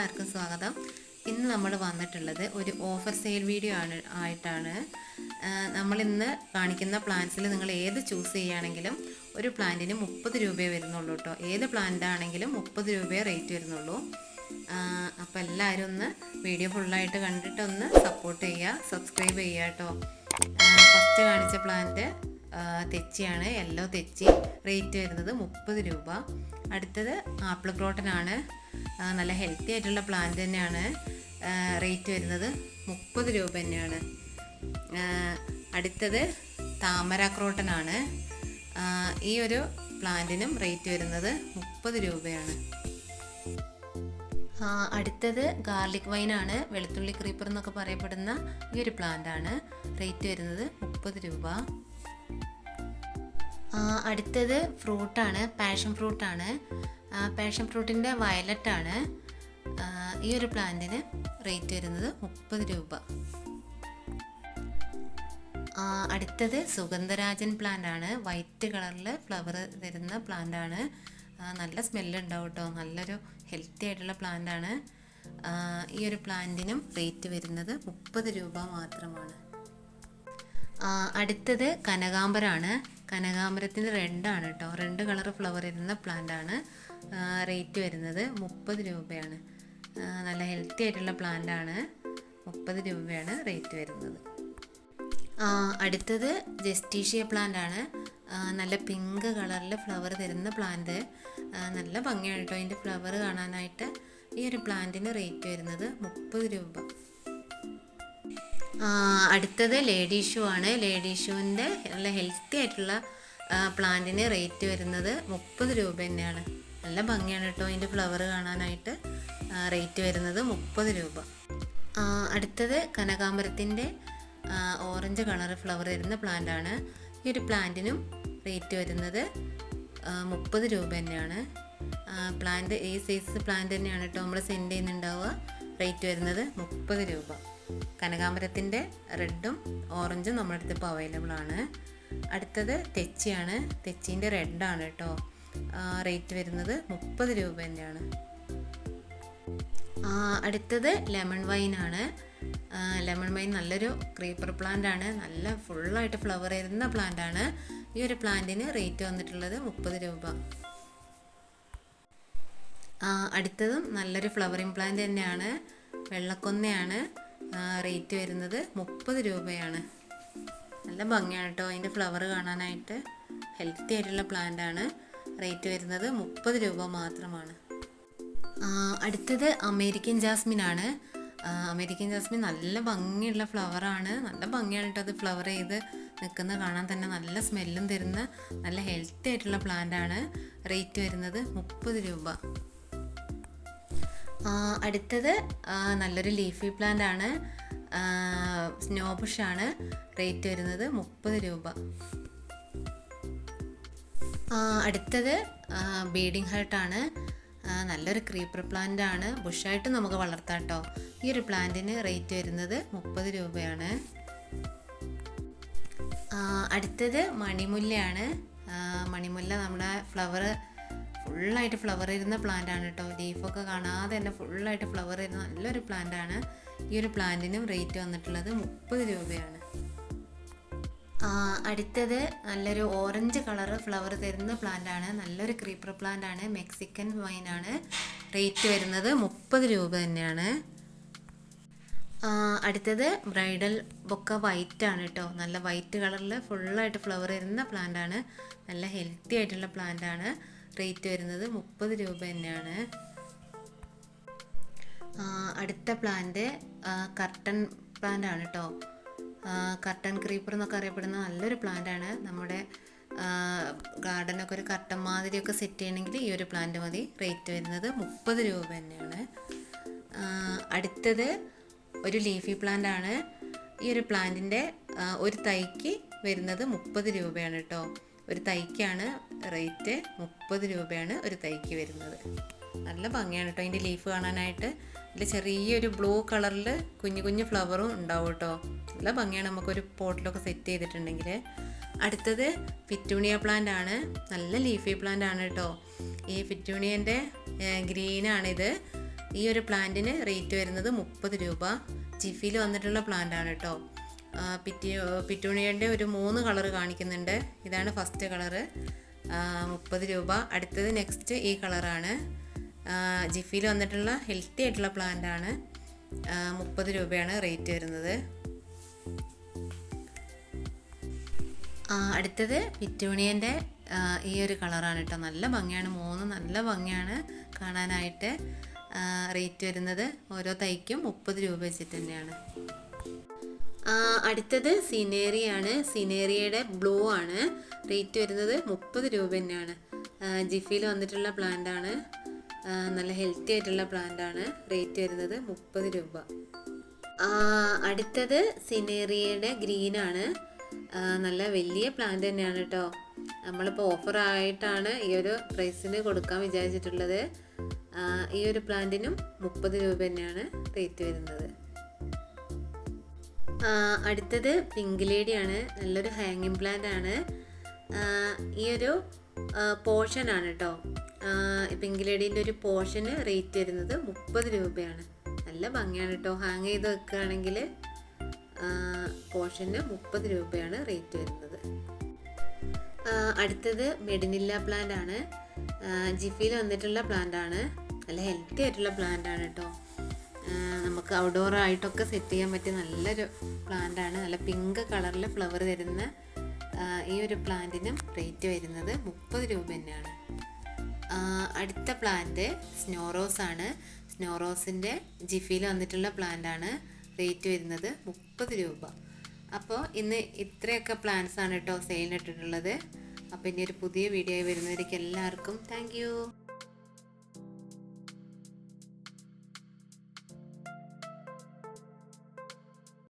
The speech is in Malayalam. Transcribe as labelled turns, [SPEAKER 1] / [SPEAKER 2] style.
[SPEAKER 1] എല്ലാവർക്കും സ്വാഗതം. ഇന്ന് നമ്മൾ വന്നിട്ടുള്ളത് ഒരു ഓഫർ സെയിൽ വീഡിയോ ആണ് ആയിട്ടാണ്. നമ്മളിന്ന് കാണിക്കുന്ന പ്ലാന്റ്സിൽ നിങ്ങൾ ഏത് ചൂസ് ചെയ്യുകയാണെങ്കിലും ഒരു പ്ലാന്റിന് മുപ്പത് രൂപയെ വരുന്നുള്ളൂ കേട്ടോ ഏത് പ്ലാന്റ് ആണെങ്കിലും മുപ്പത് രൂപയെ റേറ്റ് വരുന്നുള്ളൂ. അപ്പോൾ എല്ലാവരും ഒന്ന് വീഡിയോ ഫുള്ളായിട്ട് കണ്ടിട്ടൊന്ന് സപ്പോർട്ട് ചെയ്യുക സബ്സ്ക്രൈബ് ചെയ്യുക കേട്ടോ ഫസ്റ്റ് കാണിച്ച പ്ലാന്റ് തെച്ചിയാണ്. യെല്ലോ തെച്ചി. റേറ്റ് വരുന്നത് മുപ്പത് രൂപ. അടുത്തത് ആപ്പിൾ ക്രോട്ടനാണ് നല്ല ഹെൽത്തി ആയിട്ടുള്ള പ്ലാന്റ് തന്നെയാണ്. റേറ്റ് വരുന്നത് മുപ്പത് രൂപ തന്നെയാണ്. അടുത്തത് താമര ക്രോട്ടനാണ് ഈ ഒരു പ്ലാന്റിനും റേറ്റ് വരുന്നത് മുപ്പത് രൂപയാണ്. അടുത്തത് ഗാർലിക് വൈനാണ് വെളുത്തുള്ളി ക്രീപ്പർ എന്നൊക്കെ പറയപ്പെടുന്ന ഈ ഒരു പ്ലാന്റാണ് റേറ്റ് വരുന്നത് മുപ്പത് രൂപ. അടുത്തത് ഫ്രൂട്ടാണ് പാഷൻ ഫ്രൂട്ടാണ് പാഷൻ ഫ്രൂട്ടിന്റെ വയലറ്റാണ് ഈ ഒരു പ്ലാന്റിന് റേറ്റ് വരുന്നത് മുപ്പത് രൂപ. അടുത്തത് സുഗന്ധരാജൻ പ്ലാന്റ് ആണ്. വൈറ്റ് കളറിൽ ഫ്ലവർ തരുന്ന പ്ലാന്റ് ആണ്. നല്ല സ്മെല്ല് ഉണ്ടാവും കേട്ടോ നല്ലൊരു ഹെൽത്തി ആയിട്ടുള്ള പ്ലാന്റ് ആണ്. ഈ ഒരു പ്ലാന്റിനും റേറ്റ് വരുന്നത് മുപ്പത് രൂപ മാത്രമാണ്. അടുത്തത് കനകാംബരാണ്. കനകാംബരത്തിന് റെഡാണ് കേട്ടോ. റെഡ് കളർ ഫ്ലവർ ഇരുന്ന പ്ലാന്റ് ആണ് റേറ്റ് വരുന്നത് മുപ്പത് രൂപയാണ്. നല്ല ഹെൽത്തി ആയിട്ടുള്ള പ്ലാന്റ് ആണ് മുപ്പത് രൂപയാണ് റേറ്റ് വരുന്നത്. അടുത്തത് ജസ്റ്റീഷ്യ പ്ലാന്റ് ആണ് നല്ല പിങ്ക് കളറിൽ ഫ്ലവർ തരുന്ന പ്ലാന്റ്. നല്ല ഭംഗിയാണ് കേട്ടോ. അതിന്റെ ഫ്ലവർ കാണാനായിട്ട് ഈ ഒരു പ്ലാന്റിന് റേറ്റ് വരുന്നത് മുപ്പത് രൂപ. അടുത്തത് ലേഡി ഷൂ ആണ്. ലേഡി ഷൂവിന്റെ നല്ല ഹെൽത്തി ആയിട്ടുള്ള പ്ലാന്റിന് റേറ്റ് വരുന്നത് മുപ്പത് രൂപ തന്നെയാണ്. നല്ല ഭംഗിയാണ് കേട്ടോ അതിന്റെ ഫ്ലവർ കാണാനായിട്ട്. റേറ്റ് വരുന്നത് മുപ്പത് രൂപ. അടുത്തത് കനകാമ്പരത്തിന്റെ ഓറഞ്ച് കളർ ഫ്ലവർ വരുന്ന പ്ലാന്റ് ആണ്. ഈ ഒരു പ്ലാന്റിനും റേറ്റ് വരുന്നത് മുപ്പത് രൂപ തന്നെയാണ്. പ്ലാന്റ് ഈ സൈസ് പ്ലാന്റ് തന്നെയാണ് കേട്ടോ നമ്മൾ സെൻഡ് ചെയ്യുന്നുണ്ടാവുക. റേറ്റ് വരുന്നത് മുപ്പത് രൂപ. കനകാമ്പരത്തിന്റെ റെഡും ഓറഞ്ചും നമ്മുടെ അടുത്ത് ഇപ്പോൾ അവൈലബിൾ ആണ്. അടുത്തത് തെച്ചിയാണ്. തെച്ചീന്റെ റെഡാണ് കേട്ടോ. റേറ്റ് വരുന്നത് മുപ്പത് രൂപേന്റെയാണ് അടുത്തത് ലെമൺ വൈൻ ആണ്. ലെമൺ വൈൻ നല്ലൊരു ക്രീപ്പർ പ്ലാന്റ് ആണ്. നല്ല ഫുള്ളായിട്ട് ഫ്ലവർ വരുന്ന പ്ലാന്റ് ആണ്. ഈ ഒരു പ്ലാന്റിന് റേറ്റ് വന്നിട്ടുള്ളത് മുപ്പത് രൂപ. അടുത്തതും നല്ലൊരു ഫ്ലവറിങ് പ്ലാന്റ് തന്നെയാണ്. വെള്ളക്കൊന്നയാണ്. റേറ്റ് വരുന്നത് മുപ്പത് രൂപയാണ്. നല്ല ഭംഗിയാണ് കേട്ടോ അതിന്റെ ഫ്ലവർ കാണാനായിട്ട് ഹെൽത്തി ആയിട്ടുള്ള പ്ലാന്റ് ആണ്. റേറ്റ് വരുന്നത് മുപ്പത് രൂപ മാത്രമാണ്. അടുത്തത് അമേരിക്കൻ ജാസ്മിൻ ആണ്. അമേരിക്കൻ ജാസ്മിൻ നല്ല ഭംഗിയുള്ള ഫ്ലവറാണ് നല്ല ഭംഗിയാണ് കേട്ടോ അത് ഫ്ലവർ ചെയ്ത് നിൽക്കുന്ന കാണാൻ തന്നെ നല്ല സ്മെല്ലും തരുന്ന നല്ല ഹെൽത്തി ആയിട്ടുള്ള പ്ലാന്റ് ആണ്. റേറ്റ് വരുന്നത് മുപ്പത് രൂപ. അടുത്തത് നല്ലൊരു ലീഫി പ്ലാന്റ് ആണ്. സ്നോ ആണ്. റേറ്റ് വരുന്നത് മുപ്പത് രൂപ. അടുത്തത് ബീഡിങ് ഹേർട്ടാണ് നല്ലൊരു ക്രീപ്പർ പ്ലാന്റ് ആണ്. ബുഷായിട്ട് നമുക്ക് വളർത്താം കേട്ടോ ഈ ഒരു പ്ലാന്റിന് റേറ്റ് വരുന്നത് മുപ്പത് രൂപയാണ്. അടുത്തത് മണിമുല്ലയാണ്. മണിമുല്ല നമ്മുടെ ഫ്ലവർ ഫുള്ളായിട്ട് ഫ്ലവർ ഇരുന്ന പ്ലാന്റ് ആണ് കേട്ടോ ലീഫൊക്കെ കാണാതെ തന്നെ ഫുള്ളായിട്ട് ഫ്ലവർ ഇരുന്ന നല്ലൊരു പ്ലാന്റ് ആണ്. ഈ ഒരു പ്ലാന്റിനും റേറ്റ് വന്നിട്ടുള്ളത് മുപ്പത് രൂപയാണ്. അടുത്തത് നല്ലൊരു ഓറഞ്ച് കളർ ഫ്ലവർ തരുന്ന പ്ലാന്റ് ആണ്. നല്ലൊരു ക്രീപ്പർ പ്ലാന്റ് ആണ്. മെക്സിക്കൻ വൈൻ ആണ്. റേറ്റ് വരുന്നത് മുപ്പത് രൂപ തന്നെയാണ്. അടുത്തത് ബ്രൈഡൽ ബൊക്ക വൈറ്റ് ആണ് കേട്ടോ നല്ല വൈറ്റ് കളറിൽ ഫുള്ളായിട്ട് ഫ്ലവർ വരുന്ന പ്ലാന്റ് ആണ്. നല്ല ഹെൽത്തി ആയിട്ടുള്ള പ്ലാന്റ് ആണ്. റേറ്റ് വരുന്നത് മുപ്പത് രൂപ തന്നെയാണ്. അടുത്ത പ്ലാന്റ് കർട്ടൺ പ്ലാന്റ് ആണ് കേട്ടോ കർട്ടൺ ക്രീപ്പർ എന്നൊക്കെ അറിയപ്പെടുന്ന നല്ലൊരു പ്ലാന്റ് ആണ്. നമ്മുടെ ഗാർഡനൊക്കെ ഒരു കർട്ടൻ മാതിരിയൊക്കെ സെറ്റ് ചെയ്യണമെങ്കിൽ ഈ ഒരു പ്ലാന്റ് മതി. റേറ്റ് വരുന്നത് മുപ്പത് രൂപ തന്നെയാണ്. അടുത്തത് ഒരു ലീഫി പ്ലാന്റ് ആണ്. ഈ ഒരു പ്ലാന്റിന്റെ ഒരു തൈക്ക് വരുന്നത് മുപ്പത് രൂപയാണ് കേട്ടോ ഒരു തൈക്കാണ് റേറ്റ് മുപ്പത് രൂപയാണ് ഒരു തൈക്ക് വരുന്നത്. നല്ല ഭംഗിയാണ് കേട്ടോ. അതിന്റെ ലീഫ് കാണാനായിട്ട്. അതിൽ ചെറിയൊരു ബ്ലൂ കളറിൽ കുഞ്ഞു കുഞ്ഞു ഫ്ലവറും ഉണ്ടാവും കേട്ടോ. നല്ല ഭംഗിയാണ്. നമുക്കൊരു പോട്ടിലൊക്കെ സെറ്റ് ചെയ്തിട്ടുണ്ടെങ്കിൽ. അടുത്തത് ഫിറ്റൂണിയ പ്ലാന്റ് ആണ്. നല്ല ലീഫി പ്ലാന്റ് ആണ് കേട്ടോ. ഈ ഫിറ്റൂണിയന്റെ ഗ്രീനാണിത് ഈ ഒരു പ്ലാന്റിന് റേറ്റ് വരുന്നത് മുപ്പത് രൂപ. ജിഫിയിൽ വന്നിട്ടുള്ള പ്ലാന്റ് ആണ് കേട്ടോ. പിറ്റി പിറ്റൂണിയന്റെ ഒരു മൂന്ന് കളറ് കാണിക്കുന്നുണ്ട്. ഇതാണ് ഫസ്റ്റ് കളറ്. മുപ്പത് രൂപ. അടുത്തത് നെക്സ്റ്റ് ഈ കളറാണ് ജിഫിയിൽ വന്നിട്ടുള്ള ഹെൽത്തി ആയിട്ടുള്ള പ്ലാന്റ് ആണ്. മുപ്പത് രൂപയാണ് റേറ്റ് വരുന്നത്. അടുത്തത് പിറ്റൂണിയന്റെ ഈ ഒരു കളറാണ് കേട്ടോ നല്ല ഭംഗിയാണ്. മൂന്ന് നല്ല ഭംഗിയാണ് കാണാനായിട്ട് റേറ്റ് വരുന്നത്. ഓരോ തൈക്കും മുപ്പത് രൂപ വെച്ചിട്ട് തന്നെയാണ്. അടുത്തത് സിനേറിയാണ്. സിനേറിയയുടെ ബ്ലൂ ആണ്. റേറ്റ് വരുന്നത് മുപ്പത് രൂപ തന്നെയാണ്. ജിഫിയിൽ വന്നിട്ടുള്ള പ്ലാന്റ് ആണ്. നല്ല ഹെൽത്തി ആയിട്ടുള്ള പ്ലാന്റ് ആണ്. റേറ്റ് വരുന്നത് മുപ്പത് രൂപ. അടുത്തത് സിനേറിയയുടെ ഗ്രീൻ ആണ്. നല്ല വലിയ പ്ലാന്റ് തന്നെയാണ് കേട്ടോ നമ്മളിപ്പോൾ ഓഫർ ആയിട്ടാണ് ഈ ഒരു പ്രൈസിന് കൊടുക്കാൻ വിചാരിച്ചിട്ടുള്ളത്. ഈ ഒരു പ്ലാന്റിനും മുപ്പത് രൂപ തന്നെയാണ് റേറ്റ് വരുന്നത്. അടുത്തത് പിങ്ക് ലേഡിയാണ് നല്ലൊരു ഹാങ്ങിങ് പ്ലാന്റ് ആണ്. ഈ ഒരു പോർഷൻ ആണ് കേട്ടോ പിങ്ക് ലേഡീന്റെ ഒരു പോർഷന് റേറ്റ് വരുന്നത് മുപ്പത് രൂപയാണ്. നല്ല ഭംഗിയാണ് കേട്ടോ ഹാങ് ചെയ്ത് വെക്കുകയാണെങ്കിൽ പോർഷന് മുപ്പത് രൂപയാണ് റേറ്റ് വരുന്നത്. അടുത്തത് മെഡിനില്ല പ്ലാന്റ് ആണ്. ജിഫിയിൽ വന്നിട്ടുള്ള പ്ലാന്റ് ആണ്. നല്ല ഹെൽത്തി ആയിട്ടുള്ള പ്ലാന്റ് ആണ് കേട്ടോ നമുക്ക് ഔട്ട്ഡോർ ആയിട്ടൊക്കെ സെറ്റ് ചെയ്യാൻ പറ്റിയ നല്ലൊരു പ്ലാന്റ് ആണ് നല്ല പിങ്ക് കളറിൽ ഫ്ലവർ തരുന്ന ഈ ഒരു പ്ലാന്റിനും റേറ്റ് വരുന്നത് മുപ്പത് രൂപ തന്നെയാണ്. അടുത്ത പ്ലാന്റ് സ്നോറോസ് ആണ്. സ്നോറോസിന്റെ ജിഫിയിൽ വന്നിട്ടുള്ള പ്ലാന്റ് ആണ് റേറ്റ് വരുന്നത് മുപ്പത് രൂപ. അപ്പോൾ ഇന്ന് ഇത്രയൊക്കെ പ്ലാന്റ്സ് ആണ് കേട്ടോ സെയിലിനിട്ടിട്ടുള്ളത് അപ്പോൾ ഇനി ഒരു പുതിയ വീഡിയോ വരുന്നവരേക്ക് എല്ലാവർക്കും താങ്ക്